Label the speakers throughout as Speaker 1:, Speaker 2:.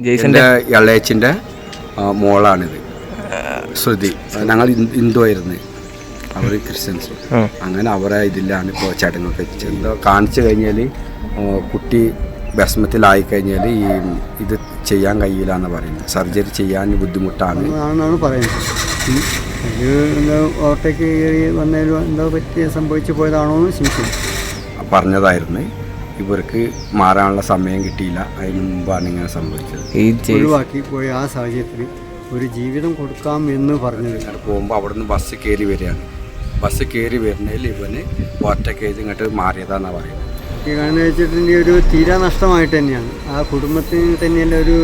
Speaker 1: ജെയ്സന്റെ?
Speaker 2: ഇളയച്ചിന്റെ മോളാണിത്. ശ്രുതി. ഞങ്ങൾ ഹിന്ദു- ആയിരുന്നു. അവർ ക്രിസ്ത്യൻസ്. അങ്ങനെ അവരെ ഇതിലാണ് ഇപ്പോൾ ചടങ്ങൊക്കെ എന്തോ കാണിച്ചു കഴിഞ്ഞാൽ കുട്ടി വിഷമത്തിലായി കഴിഞ്ഞാൽ ഈ ഇത് ചെയ്യാൻ കഴിയില്ല എന്ന് പറയുന്നത്. സർജറി ചെയ്യാൻ ബുദ്ധിമുട്ടാണ്.
Speaker 3: പറയുന്നത്. എന്തോ ഓവർടേക്ക് കയറി വന്നതിലും എന്തോ പറ്റി സംഭവിച്ചു പോയതാണോ എന്ന് സംശയം
Speaker 2: പറഞ്ഞതായിരുന്നു. ഇവർക്ക് മാറാനുള്ള സമയം കിട്ടിയില്ല. അതിന് മുമ്പാണ് ഇങ്ങനെ സംഭവിച്ചത്.
Speaker 3: ഒഴിവാക്കി പോയി ആ സാഹചര്യത്തിൽ ഒരു ജീവിതം കൊടുക്കാം എന്ന് പറഞ്ഞത്
Speaker 2: ഇങ്ങോട്ട് പോകുമ്പോൾ അവിടെ നിന്ന് ബസ് കയറി വരികയാണ്. ബസ് കയറി വരുന്നതിൽ ഇവന് ഒറ്റ ചെയ്ത് ഇങ്ങോട്ട് മാറിയതാണെന്നാണ് പറയുന്നത്.
Speaker 3: ഈ കാണുന്ന വെച്ചിട്ടുണ്ടെങ്കിൽ ഒരു തീരാ നഷ്ടമായിട്ട് തന്നെയാണ്. ആ കുടുംബത്തിന് തന്നെയല്ല ഒരു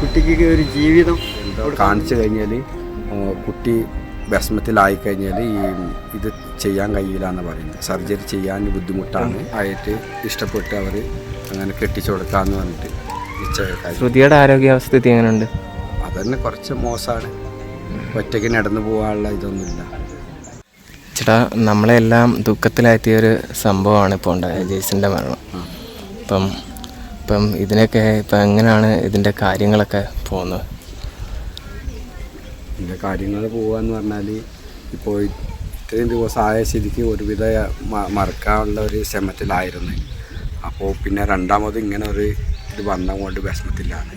Speaker 3: കുട്ടിക്ക് ഒരു ജീവിതം
Speaker 2: എന്തോ കാണിച്ചു കഴിഞ്ഞാൽ കുട്ടി വിഷമത്തിലായി കഴിഞ്ഞാൽ ഈ ഇത് ചെയ്യാൻ കഴിയില്ല എന്ന് പറയുന്നത്. സർജറി ചെയ്യാൻ ബുദ്ധിമുട്ടാണ്. ആയിട്ട് ഇഷ്ടപ്പെട്ട് അവർ അങ്ങനെ കെട്ടിച്ചു കൊടുക്കാന്ന് പറഞ്ഞിട്ട്
Speaker 1: ശ്രുതിയുടെ ആരോഗ്യാവസ്ഥ എങ്ങനെയുണ്ട്?
Speaker 2: അതന്നെ കുറച്ച് മോശമാണ് ഒറ്റയ്ക്ക് നടന്നു പോകാനുള്ള ഇതൊന്നുമില്ല.
Speaker 1: ചേട്ടാ നമ്മളെല്ലാം ദുഃഖത്തിലായത്തിയ ഒരു സംഭവമാണ് ഇപ്പോൾ ഉണ്ടായത് ജെയ്സിന്റെ മരണം. ഇപ്പം ഇപ്പം ഇതിനൊക്കെ ഇപ്പം എങ്ങനെയാണ് ഇതിന്റെ കാര്യങ്ങളൊക്കെ പോകുന്നത്?
Speaker 2: ഇതിന്റെ കാര്യങ്ങൾ പോകാന്ന് പറഞ്ഞാൽ ഇപ്പോൾ ഇത്രയും ദിവസമായ ശരിക്കും ഒരുവിധ മറക്കാനുള്ള ഒരു ശ്രമത്തിലായിരുന്നു. അപ്പോൾ പിന്നെ രണ്ടാമത് ഇങ്ങനെ ഒരു ഇത് വന്ന കൊണ്ട് വിഷമത്തിലാണ്.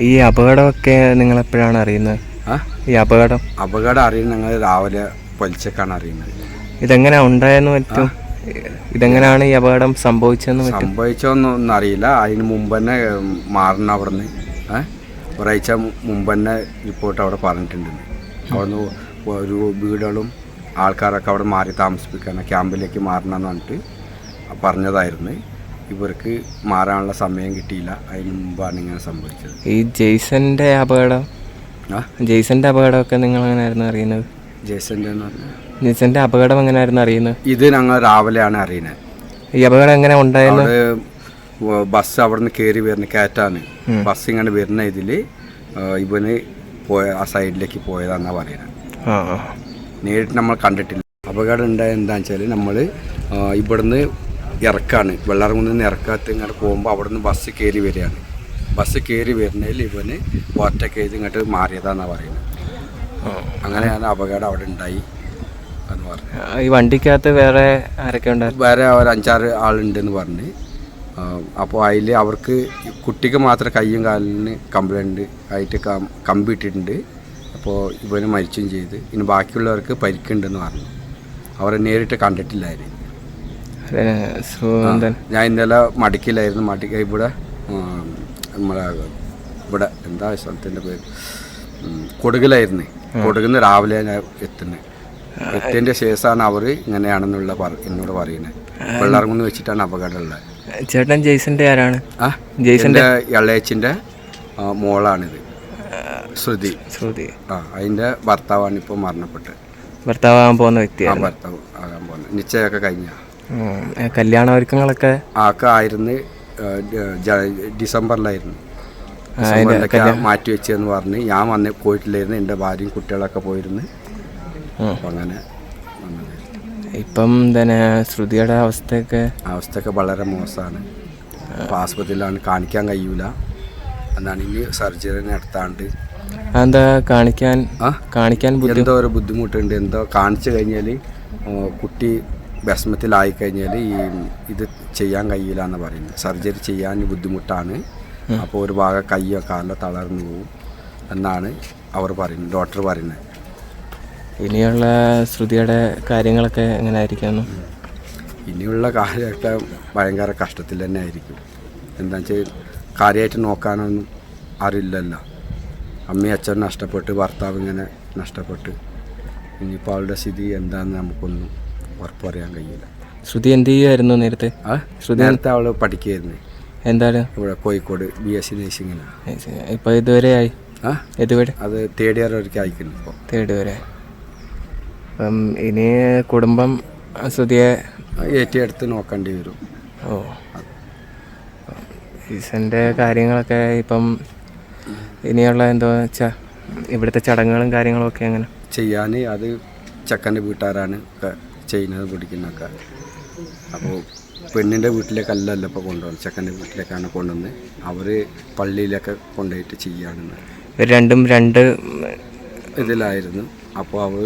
Speaker 1: ഈ അപകടമൊക്കെ നിങ്ങൾ എപ്പോഴാണ് അറിയുന്നത്?
Speaker 2: ആ?
Speaker 1: ഈ അപകടം?
Speaker 2: അപകടം അറിയുന്നത് ഞങ്ങൾ രാവിലെ പൊലിച്ചക്കാണ് അറിയുന്നത്.
Speaker 1: ഇതെങ്ങനെ ഉണ്ടായെന്ന് പറ്റും? ഇതെങ്ങനെയാണ് ഈ അപകടം സംഭവിച്ചതെന്ന്
Speaker 2: സംഭവിച്ചോന്നൊന്നും അറിയില്ല. അതിന് മുമ്പ് തന്നെ മാറണം അവിടെ നിന്ന് ഏഹ് ഒരാഴ്ച മുമ്പ് തന്നെ റിപ്പോർട്ട് അവിടെ പറഞ്ഞിട്ടുണ്ട്. അവിടുന്ന് ഒരു വീടുകളും ആൾക്കാരൊക്കെ അവിടെ മാറി താമസിപ്പിക്കണം ക്യാമ്പിലേക്ക് മാറണം എന്ന് പറഞ്ഞിട്ട് പറഞ്ഞതായിരുന്നു. ഇവർക്ക് മാറാനുള്ള സമയം കിട്ടിയില്ല. അതിന് മുമ്പാണ് ഇങ്ങനെ സംഭവിച്ചത്.
Speaker 1: ഈ ജെയ്സന്റെ അപകടം?
Speaker 2: ആ?
Speaker 1: ജെയ്സന്റെ അപകടമൊക്കെ നിങ്ങൾ എങ്ങനെയായിരുന്നു അറിയുന്നത്?
Speaker 2: ജെയ്സന്റെ
Speaker 1: ജെയ്സന്റെ അപകടം എങ്ങനെയായിരുന്നു അറിയുന്നത്?
Speaker 2: ഇത് ഞങ്ങൾ രാവിലെയാണ് അറിയുന്നത്
Speaker 1: ഈ അപകടം എങ്ങനെ ഉണ്ടായെന്ന്
Speaker 2: അവിടെ വ- ബസ് അവിടെ നിന്ന് കയറി വരുന്ന കയറ്റാണ്. ബസ് ഇങ്ങനെ വരുന്ന ഇതിൽ ഇവന് പോയ ആ സൈഡിലേക്ക് പോയതാണെന്നാ പറയുന്നത്. നേരിട്ട് നമ്മൾ കണ്ടിട്ടില്ല. അപകടം ഉണ്ടായ എന്താണെന്ന് വെച്ചാൽ നമ്മൾ ഇവിടുന്ന് ഇറക്കാണ്. വെള്ളറങ്ങുന്ന നിന്ന് ഇറക്കത്ത് ഇങ്ങോട്ട് പോകുമ്പോൾ അവിടെ നിന്ന് ബസ് കയറി വരികയാണ്. ബസ് കയറി വരുന്നതിൽ ഇവന് ഒറ്റയ്ക്ക് ചെയ്ത് ഇങ്ങോട്ട് മാറിയതാണെന്നാണ് പറയുന്നത് അങ്ങനെയാണ് അപകടം അവിടെ ഉണ്ടായി എന്ന് പറഞ്ഞു
Speaker 1: ഈ വണ്ടിക്കകത്ത് വേറെ ആരൊക്കെ ഉണ്ടായിരുന്നു?
Speaker 2: വേറെ ഒരു അഞ്ചാറ് ആളുണ്ടെന്ന് പറഞ്ഞ്. അപ്പോൾ അതിൽ അവർക്ക് കുട്ടിക്ക് മാത്രം കയ്യും കാലിന് കംപ്ലൈന്റ് ആയിട്ട് കമ്പിട്ടിട്ടുണ്ട് അപ്പോൾ ഇവന് മരിച്ചും ചെയ്ത്. ഇനി ബാക്കിയുള്ളവർക്ക് പരിക്കുണ്ടെന്ന് പറഞ്ഞു. അവരെ നേരിട്ട് കണ്ടിട്ടില്ലായിരുന്നു. ഞാൻ ഇന്നലെ മടിക്കിലായിരുന്നു മടിക്ക ഇവിടെ നമ്മളെ ഇവിടെ എന്താ സ്ഥലത്തിന്റെ പേര്? കൊടുകിലായിരുന്നു. കൊടുകുന്ന് രാവിലെ ഞാൻ എത്തുന്നത് എത്തിയതിന്റെ ശേഷമാണ് അവർ ഇങ്ങനെയാണെന്നുള്ള പറ- എന്നോട് പറയുന്നത് വെള്ളറങ്ങുന്ന് വെച്ചിട്ടാണ് അപകടമുള്ളത്
Speaker 1: ചേട്ടൻ ജെയ്സന്റെ ആരാണ്?
Speaker 2: ആ
Speaker 1: ജെയ്സന്റെ?
Speaker 2: ഇളയച്ചിന്റെ മോളാണിത്. ശ്രുതി.
Speaker 1: ശ്രുതി.
Speaker 2: ആ അതിന്റെ ഭർത്താവാണ് ഇപ്പോൾ മരണപ്പെട്ടത്.
Speaker 1: ഭർത്താവാൻ പോകുന്ന
Speaker 2: ആ
Speaker 1: വ്യക്തിയാണ്
Speaker 2: ഭർത്താവ് ആകാൻ പോകുന്നത്. നിശ്ചയമൊക്കെ കഴിഞ്ഞ?
Speaker 1: ഉം. ഏ, കല്യാണ ഒരുക്കങ്ങളൊക്കെ
Speaker 2: ആക്കെ ആയിരുന്നു ആ, ജ- ജ- ഡിസംബറിലായിരുന്നു. ഡിസംബറിലൊക്കെ മാറ്റി വെച്ചെന്ന് പറഞ്ഞ് ഞാൻ വന്ന് പോയിട്ടില്ലായിരുന്നു. എന്റെ ഭാര്യയും കുട്ടികളൊക്കെ പോയിരുന്നു.
Speaker 1: ഉം.
Speaker 2: അപ്പം അങ്ങനെ
Speaker 1: ഇപ്പം തന്നെ ശ്രുതിയുടെ അവസ്ഥയൊക്കെ?
Speaker 2: അവസ്ഥയൊക്കെ വളരെ മോശമാണ്. അപ്പോൾ ആസ്പത്രിയിലാണ് കാണിക്കാൻ കഴിയൂല. എന്നാണ് ഇനി സർജറി നടത്താണ്ട്
Speaker 1: എന്താ കാണിക്കാൻ
Speaker 2: ആ?
Speaker 1: കാണിക്കാൻ ബുദ്ധി
Speaker 2: എന്തോ ഒരു ബുദ്ധിമുട്ടുണ്ട്. എന്തോ കാണിച്ചു കഴിഞ്ഞാൽ കുട്ടി വിഷമത്തിലായി കഴിഞ്ഞാൽ ഈ ഇത് ചെയ്യാൻ കഴിയില്ല എന്ന് പറയുന്നത് സർജറി ചെയ്യാൻ ബുദ്ധിമുട്ടാണ്. അപ്പോൾ ഒരു ഭാഗം കയ്യോ കാലോ തളർന്നു പോകും എന്നാണ് അവർ പറയുന്നത്. ഡോക്ടർ പറയുന്നത്.
Speaker 1: ഇനിയുള്ള ശ്രുതിയുടെ കാര്യങ്ങളൊക്കെ എങ്ങനെ ആയിരിക്കുന്നു
Speaker 2: ഇനിയുള്ള കാര്യമൊക്കെ ഭയങ്കര കഷ്ടത്തിൽ തന്നെ ആയിരിക്കും. എന്താ വെച്ചാൽ കാര്യമായിട്ട് നോക്കാനൊന്നും അറിയില്ലല്ലോ. അമ്മയും അച്ഛൻ നഷ്ടപ്പെട്ട് ഭർത്താവ് ഇങ്ങനെ നഷ്ടപ്പെട്ട്. ഇനിയിപ്പോൾ അവളുടെ സ്ഥിതി എന്താണെന്ന് നമുക്കൊന്നും ഉറപ്പറിയാൻ കഴിയില്ല.
Speaker 1: ശ്രുതി എന്ത് ചെയ്യുമായിരുന്നു നേരത്തെ?
Speaker 2: ആ? നേരത്തെ അവൾ പഠിക്കുകയായിരുന്നു
Speaker 1: എന്താണ്?
Speaker 2: ഇവിടെ കോഴിക്കോട് ബി എസ് സി നേഴ്സിങ്ങിനാണ്
Speaker 1: ഇപ്പോൾ ഇതുവരെ ആയി?
Speaker 2: ആ?
Speaker 1: ഇതുവരെ
Speaker 2: അത് തേർഡ് ഇയർ വരയ്ക്ക് അയക്കുന്നു ഇപ്പോൾ
Speaker 1: തേർഡ് വരെ. അപ്പം ഇനി കുടുംബം ശ്രുതിയെ
Speaker 2: ഏറ്റെടുത്ത് നോക്കേണ്ടി വരും.
Speaker 1: ഓ. ഈസന്റെ കാര്യങ്ങളൊക്കെ ഇപ്പം ഇനിയുള്ള എന്തോ വെച്ചാൽ ഇവിടുത്തെ ചടങ്ങുകളും കാര്യങ്ങളും ഒക്കെ എങ്ങനെ?
Speaker 2: ചെയ്യാൻ അത് ചെക്കന്റെ വീട്ടുകാരാണ് ചെയ്യുന്നത് പിടിക്കുന്നൊക്കെ അപ്പോൾ പെണ്ണിന്റെ വീട്ടിലേക്കല്ലല്ലോ ഇപ്പോൾ കൊണ്ടുവന്നത്. ചെക്കന്റെ വീട്ടിലേക്കാണ് കൊണ്ടുവന്ന് അവർ പള്ളിയിലൊക്കെ കൊണ്ടുപോയിട്ട്
Speaker 1: ചെയ്യുകയാണെന്ന് രണ്ടും രണ്ട്
Speaker 2: ഇതിലായിരുന്നു. അപ്പോൾ അവർ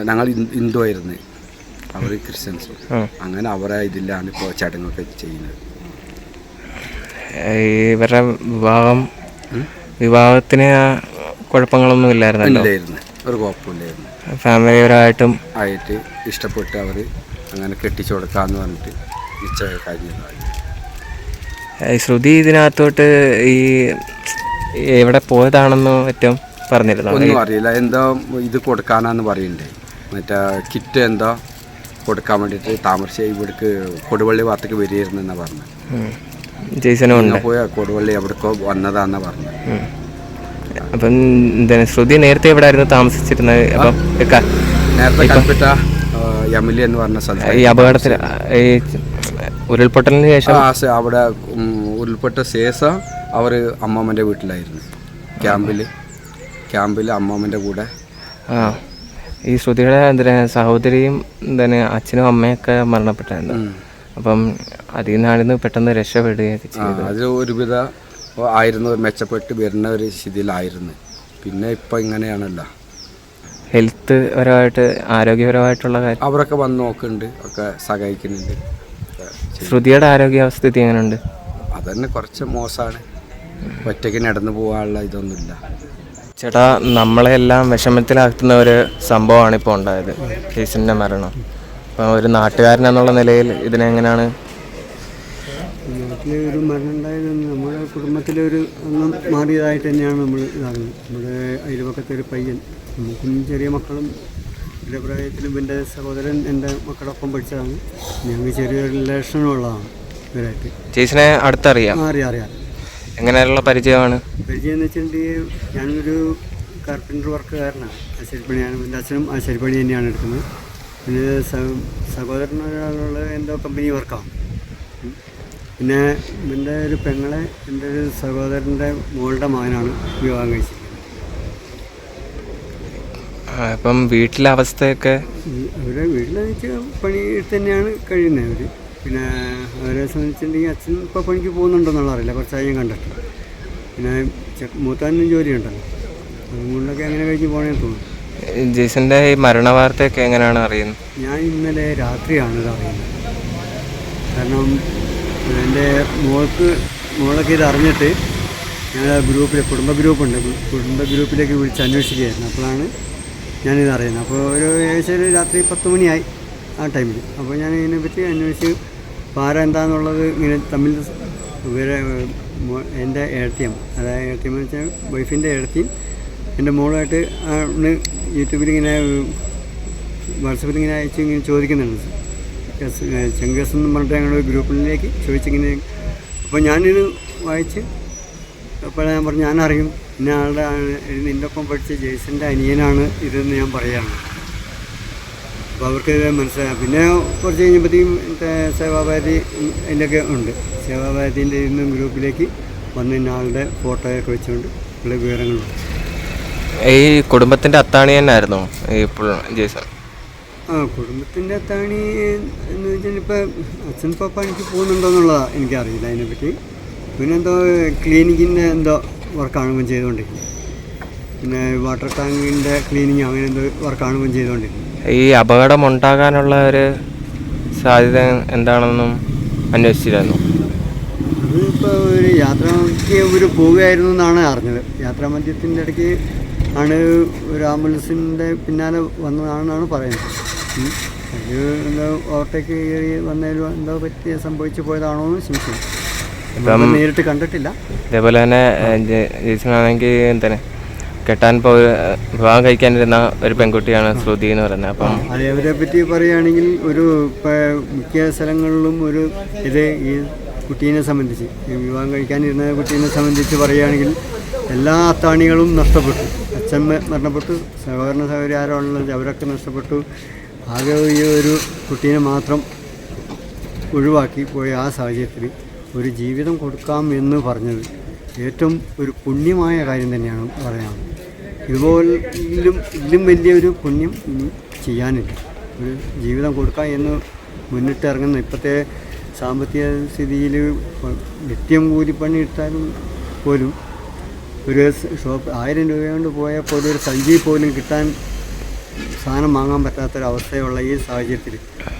Speaker 2: ഞങ്ങൾ ഹിന്ദു- ആയിരുന്നു. അവർ ക്രിസ്ത്യൻസും. അങ്ങനെ അവരെ ഇതിലാണ് ഇപ്പോൾ ചടങ്ങൊക്കെ ചെയ്യുന്നത്.
Speaker 1: ഇവരുടെ വിവാഹം വിവാഹത്തിന് കുഴപ്പങ്ങളൊന്നും ഇല്ലായിരുന്നു
Speaker 2: ഇല്ലായിരുന്നു. ഒരു കുഴപ്പമില്ലായിരുന്നു.
Speaker 1: ഫാമിലിപരമായിട്ടും
Speaker 2: ആയിട്ട് ഇഷ്ടപ്പെട്ട് അവർ അങ്ങനെ കെട്ടിച്ചു കൊടുക്കാമെന്ന് പറഞ്ഞിട്ട് നിശ്ചയ
Speaker 1: കാര്യങ്ങളായി ശ്രുതി ഇതിനകത്തോട്ട് ഈ എവിടെ പോയതാണെന്ന് ഏറ്റവും പറഞ്ഞിരുന്നു?
Speaker 2: ഒന്നും അറിയില്ല. എന്താ ഇത് കൊടുക്കാനാന്ന് പറയണ്ടേ? മറ്റേ കിറ്റ് എന്തോ കൊടുക്കാൻ വേണ്ടിട്ട് താമരശ്ശേരി ഇവിടേക്ക് കൊടുവള്ളി ഭാഗത്തേക്ക് വരികയായിരുന്നു എന്നാ പറഞ്ഞത്. പോയ കൊടുവള്ളി എവിടേക്കോ വന്നതാന്നാ
Speaker 1: പറഞ്ഞു. അപ്പം ശ്രുതി നേരത്തെ എവിടെ ആയിരുന്നു താമസിച്ചിരുന്നത്? അപ്പം
Speaker 2: നേരത്തെ കൽപ്പറ്റ എന്ന് പറഞ്ഞ സ്ഥലത്ത്
Speaker 1: ഈ അപകടത്തിൽ ഈ ഉരുൾപൊട്ടലിന് ശേഷം?
Speaker 2: അവിടെ ഉരുൾപൊട്ട ശേഷം അവർ അമ്മമ്മന്റെ വീട്ടിലായിരുന്നു. ക്യാമ്പിൽ ക്യാമ്പിൽ അമ്മമ്മന്റെ കൂടെ.
Speaker 1: ഈ ശ്രുതിയുടെ എന്തിനാ? സഹോദരിയും തന്നെ അച്ഛനും അമ്മയൊക്കെ മരണപ്പെട്ടായിരുന്നു. അപ്പം അതിൽ നിന്നായിരുന്നു പെട്ടെന്ന് രക്ഷപ്പെടുകയൊക്കെ ചെയ്തു
Speaker 2: അത് ഒരുവിധ ആയിരുന്നു മെച്ചപ്പെട്ട് വരുന്ന ഒരു സ്ഥിതിയിലായിരുന്നു പിന്നെ ഇപ്പം ഇങ്ങനെയാണല്ലോ.
Speaker 1: ഹെൽത്ത് പരമായിട്ട് ആരോഗ്യപരമായിട്ടുള്ള കാര്യം.
Speaker 2: അവരൊക്കെ വന്ന് നോക്കുന്നുണ്ട് ഒക്കെ സഹായിക്കുന്നുണ്ട്.
Speaker 1: ശ്രുതിയുടെ ആരോഗ്യാവസ്ഥിതി എങ്ങനെയുണ്ട്
Speaker 2: അതന്നെ കുറച്ച് മോശമാണ്. ഒറ്റയ്ക്ക് നടന്നു പോകാനുള്ള ഇതൊന്നുമില്ല.
Speaker 1: ചേട്ടാ നമ്മളെല്ലാം വിഷമത്തിലാക്കുന്ന ഒരു സംഭവമാണ് ഇപ്പോൾ ഉണ്ടായത് കേസിന്റെ മരണം. അപ്പം ഒരു നാട്ടുകാരൻ എന്നുള്ള നിലയിൽ ഇതിനെങ്ങനെയാണ്
Speaker 3: നാട്ടിലെ ഒരു മരണം ഉണ്ടായത് നമ്മുടെ കുടുംബത്തിലെ ഒരു അംഗം മാറിയതായിട്ട് തന്നെയാണ് നമ്മൾ ഇതാകുന്നത്. നമ്മുടെ അയൽപക്കത്തെ ഒരു പയ്യൻ നമുക്കും ചെറിയ മക്കളും എന്റെ പ്രായത്തിലും എന്റെ സഹോദരൻ എന്റെ മക്കളൊപ്പം പഠിച്ചതാണ്. ഞങ്ങൾ ചെറിയൊരു റിലേഷനുള്ളതാണ് ഇവരായിട്ട്.
Speaker 1: ചേച്ചിനെ അടുത്തറിയാം.
Speaker 3: അറിയാം അറിയാം.
Speaker 1: എങ്ങനെയുള്ള പരിചയമാണ്?
Speaker 3: പരിചയം എന്ന് വെച്ചിട്ടുണ്ടെങ്കിൽ ഞാനൊരു കാർപ്പന്റർ വർക്കുകാരനാണ് ആശാരിപ്പണിയാണ് എന്റെ അച്ഛനും ആശാരിപ്പണി തന്നെയാണ് എടുക്കുന്നത്. പിന്നെ സഹോദരനുള്ള എന്റെ കമ്പനി വർക്കാണ് പിന്നെ എന്റെ ഒരു പെങ്ങളെ എന്റെ ഒരു സഹോദരന്റെ മോളുടെ മകനാണ് വിവാഹം കഴിച്ചിരിക്കുന്നത്.
Speaker 1: ആ, ഇപ്പം വീട്ടിലെ അവസ്ഥയൊക്കെ?
Speaker 3: അവരെ വീട്ടിലെന്ന് വെച്ചാൽ പണി തന്നെയാണ് കഴിയുന്നത്. അവർ പിന്നെ അവരെ സംബന്ധിച്ചിട്ടുണ്ടെങ്കിൽ അച്ഛൻ ഇപ്പോൾ പണിക്ക് പോകുന്നുണ്ടെന്നുള്ള അറിയില്ല. കുറച്ചായി ഞാൻ കണ്ടിട്ട് പിന്നെ മൂത്താനും ജോലിയുണ്ടല്ലോ അതുകൊണ്ടൊക്കെ അങ്ങനെ കഴിഞ്ഞ് പോകണേ തോന്നുന്നു.
Speaker 1: ജേസന്റെ ഈ മരണ വാർത്തയൊക്കെ എങ്ങനെയാണ് അറിയുന്നത്?
Speaker 3: ഞാൻ ഇന്നലെ രാത്രിയാണ് ഇത് അറിയുന്നത്. കാരണം എന്റെ മോൾക്ക് മോളൊക്കെ ഇത് അറിഞ്ഞിട്ട് ഞാൻ ഗ്രൂപ്പിൽ കുടുംബ ഗ്രൂപ്പുണ്ട്. കുടുംബ ഗ്രൂപ്പിലേക്ക് വിളിച്ച് അന്വേഷിക്കുകയായിരുന്നു. അപ്പോഴാണ് ഞാനിത് അറിയുന്നത്. അപ്പോൾ ഒരു ഏകദേശം ഒരു രാത്രി പത്ത് മണിയായി ആ ടൈമിൽ അപ്പോൾ ഞാൻ ഇതിനെപ്പറ്റി അന്വേഷിച്ച് അപ്പോൾ എന്താന്നുള്ളത് ഇങ്ങനെ തമ്മിൽ ഇവരെ എന്റെ ഏഴത്തിയം അതായത് ഏഴത്തിയം എന്ന് വെച്ചാൽ വൈഫിന്റെ ഏഴത്തിയും എന്റെ മോളുമായിട്ട് ആണ് യൂട്യൂബിൽ ഇങ്ങനെ വാട്സപ്പിൽ ഇങ്ങനെ അയച്ച് ഇങ്ങനെ ചോദിക്കുന്നുണ്ട്. ചെങ്കസ് എന്ന് പറഞ്ഞിട്ട് ഞങ്ങളുടെ ഗ്രൂപ്പിലേക്ക് ചോദിച്ചിങ്ങനെ അപ്പോൾ ഞാനിത് വായിച്ച് അപ്പോൾ ഞാൻ പറഞ്ഞു ഞാനറിയും. ഇന്ന ആളുടെ നിന്റെ ഒപ്പം പഠിച്ച ജെയ്സന്റെ അനിയനാണ് ഇതെന്ന് ഞാൻ പറയുകയാണ് അപ്പോൾ അവർക്ക് ഇത് മനസ്സിലായി. പിന്നെ കുറച്ച് കഴിഞ്ഞപ്പോഴത്തേക്കും സേവാഭാരതി അതിന്റെയൊക്കെ ഉണ്ട്. സേവാഭാരതിന്റെ ഇന്നും ഗ്രൂപ്പിലേക്ക് വന്ന് ഇന്ന ആളുടെ ഫോട്ടോയൊക്കെ വെച്ചുകൊണ്ട് ഉള്ള വിവരങ്ങളുണ്ട്.
Speaker 1: ഈ കുടുംബത്തിന്റെ അത്താണി തന്നെയായിരുന്നു ഇപ്പോൾ
Speaker 3: ആ കുടുംബത്തിന്റെ അത്താണി എന്ന് വെച്ചാൽ ഇപ്പോൾ അച്ഛൻ ഇപ്പോൾ പണിക്ക് പോകുന്നുണ്ടോ എന്നുള്ളതാണ് എനിക്കറിയില്ല അതിനെപ്പറ്റി. പിന്നെ എന്തോ ക്ലീനിങ്ങിന്റെ എന്തോ വർക്കാണ് ഇവൻ ചെയ്തുകൊണ്ടിരിക്കുന്നത് പിന്നെ വാട്ടർ ടാങ്കിന്റെ ക്ലീനിങ് അങ്ങനെ എന്തോ വർക്കാണ് ഇവൻ ചെയ്തുകൊണ്ടിരിക്കുന്നത്
Speaker 1: ഈ അപകടം ഉണ്ടാകാനുള്ള ഒരു സാധ്യത എന്താണെന്നും അന്വേഷിച്ചിരുന്നു.
Speaker 3: ഒരു ഒരു പോവുകയായിരുന്നു എന്നാണ് അറിഞ്ഞത്. യാത്രാമധ്യത്തിന്റെ ഇടയ്ക്ക് ആണ് ഒരു ആംബുലൻസിന്റെ പിന്നാലെ വന്നതാണെന്നാണ് പറയുന്നത്. അത് എന്താ ഓവർടേക്ക് കയറി വന്നതിൽ എന്തോ പറ്റി സംഭവിച്ചു പോയതാണോ എന്ന് സംശയം നേരിട്ട് കണ്ടിട്ടില്ല.
Speaker 1: ഇതേപോലെ തന്നെ ജേസൺ ആണെങ്കിൽ കെട്ടാൻ പോ വിവാഹം കഴിക്കാനിരുന്ന ഒരു പെൺകുട്ടിയാണ് ശ്രുതി എന്ന് പറയുന്നത്. അപ്പം
Speaker 3: അതേവരെ പറ്റി പറയുകയാണെങ്കിൽ ഒരു മിക്ക സ്ഥലങ്ങളിലും ഒരു ഇത് ഈ കുട്ടീനെ സംബന്ധിച്ച് ഈ വിവാഹം കഴിക്കാനിരുന്ന കുട്ടീനെ സംബന്ധിച്ച് പറയുകയാണെങ്കിൽ എല്ലാ അത്താണികളും നഷ്ടപ്പെട്ടു. അച്ഛൻ മരണപ്പെട്ടു സഹകരണ സഹോദരി ആരാണുള്ളത് അവരൊക്കെ നഷ്ടപ്പെട്ടു. ആകെ ഈ ഒരു കുട്ടീനെ മാത്രം ഒഴിവാക്കി പോയ ആ സാഹചര്യത്തിൽ ഒരു ജീവിതം കൊടുക്കാം എന്ന് പറഞ്ഞത് ഏറ്റവും ഒരു പുണ്യമായ കാര്യം തന്നെയാണ് പറയാം. ഇതുപോലും ഇതിലും വലിയൊരു പുണ്യം ഇനി ചെയ്യാനില്ല. ഒരു ജീവിതം കൊടുക്കാം എന്ന് മുന്നിട്ടിറങ്ങുന്ന ഇപ്പോഴത്തെ സാമ്പത്തിക സ്ഥിതിയിൽ നിത്യം കൂലിപ്പണി എടുത്താലും പോലും ഒരു ഷോപ്പ് ആയിരം രൂപ കൊണ്ട് പോയാൽ പോലും ഒരു സഞ്ചി പോലും കിട്ടാൻ സാധനം വാങ്ങാൻ പറ്റാത്തൊരവസ്ഥയുള്ള ഈ സാഹചര്യത്തിൽ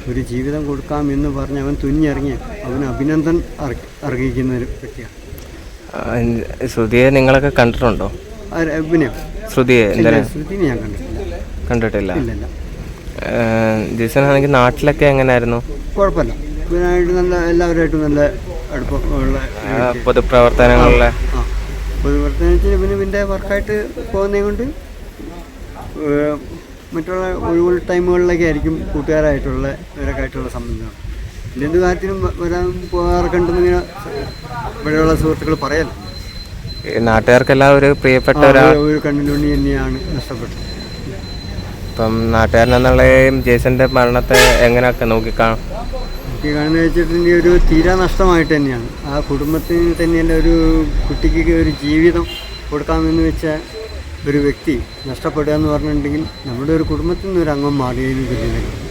Speaker 3: ഒരു ജീവിതം കൊടുക്കാം എന്ന് പറഞ്ഞ് അവൻ തുനിഞ്ഞിറങ്ങിയ അവന് അഭിനന്ദൻ അർ അർഹിക്കുന്ന ഒരു വ്യക്തിയാണ്
Speaker 1: ആ, ശ്രുതിയെ നിങ്ങളൊക്കെ കണ്ടിട്ടുണ്ടോ?
Speaker 3: പിന്നെ
Speaker 1: ശ്രുതിയെ
Speaker 3: ഞാൻ കണ്ടിട്ടില്ല.
Speaker 1: കണ്ടിട്ടില്ല. ജേസൺ ആണെങ്കിൽ നാട്ടിലൊക്കെ എങ്ങനെയായിരുന്നു
Speaker 3: കുഴപ്പമില്ല. ഇവനായിട്ട് നല്ല എല്ലാവരുമായിട്ടും നല്ല അടുപ്പമുള്ള
Speaker 1: പൊതുപ്രവർത്തനങ്ങളിലെ?
Speaker 3: പൊതുപ്രവർത്തനത്തിൽ പിന്നെ ഇതിന്റെ വർക്കായിട്ട് പോകുന്നത് കൊണ്ട് മറ്റുള്ള ഒഴിവുള്ള ടൈമുകളിലൊക്കെ ആയിരിക്കും കൂട്ടുകാരായിട്ടുള്ള ഇവരൊക്കെ ആയിട്ടുള്ള സംബന്ധമാണ് എന്ത് കാര്യത്തിനും വരാൻ പോകാറൊക്കെ ഉണ്ടെന്ന് ഇങ്ങനെ ഇവിടെയുള്ള സുഹൃത്തുക്കൾ പറയല്ലോ
Speaker 1: നാട്ടുകാർക്കെല്ലാം ഒരു പ്രിയപ്പെട്ട ഒരാൾ
Speaker 3: ഒരു- കണ്ണിലുണ്ണി തന്നെയാണ് നഷ്ടപ്പെട്ടത്.
Speaker 1: ഇപ്പം നാട്ടുകാരനെന്നുള്ള ജേസന്റെ മരണത്തെ എങ്ങനെയൊക്കെ നോക്കിക്കാണും
Speaker 3: എനിക്ക് കാണുന്നത് വെച്ചിട്ടുണ്ടെങ്കിൽ ഒരു തീരാ നഷ്ടമായിട്ട് തന്നെയാണ്. ആ കുടുംബത്തിന് തന്നെയല്ല ഒരു കുട്ടിക്ക് ഒരു ജീവിതം കൊടുക്കാമെന്ന് വെച്ച ഒരു വ്യക്തി നഷ്ടപ്പെടുക എന്ന് പറഞ്ഞിട്ടുണ്ടെങ്കിൽ നമ്മുടെ ഒരു കുടുംബത്തിൽ നിന്ന് ഒരു അംഗം മാറിയതിന് തുല്യതയാണ്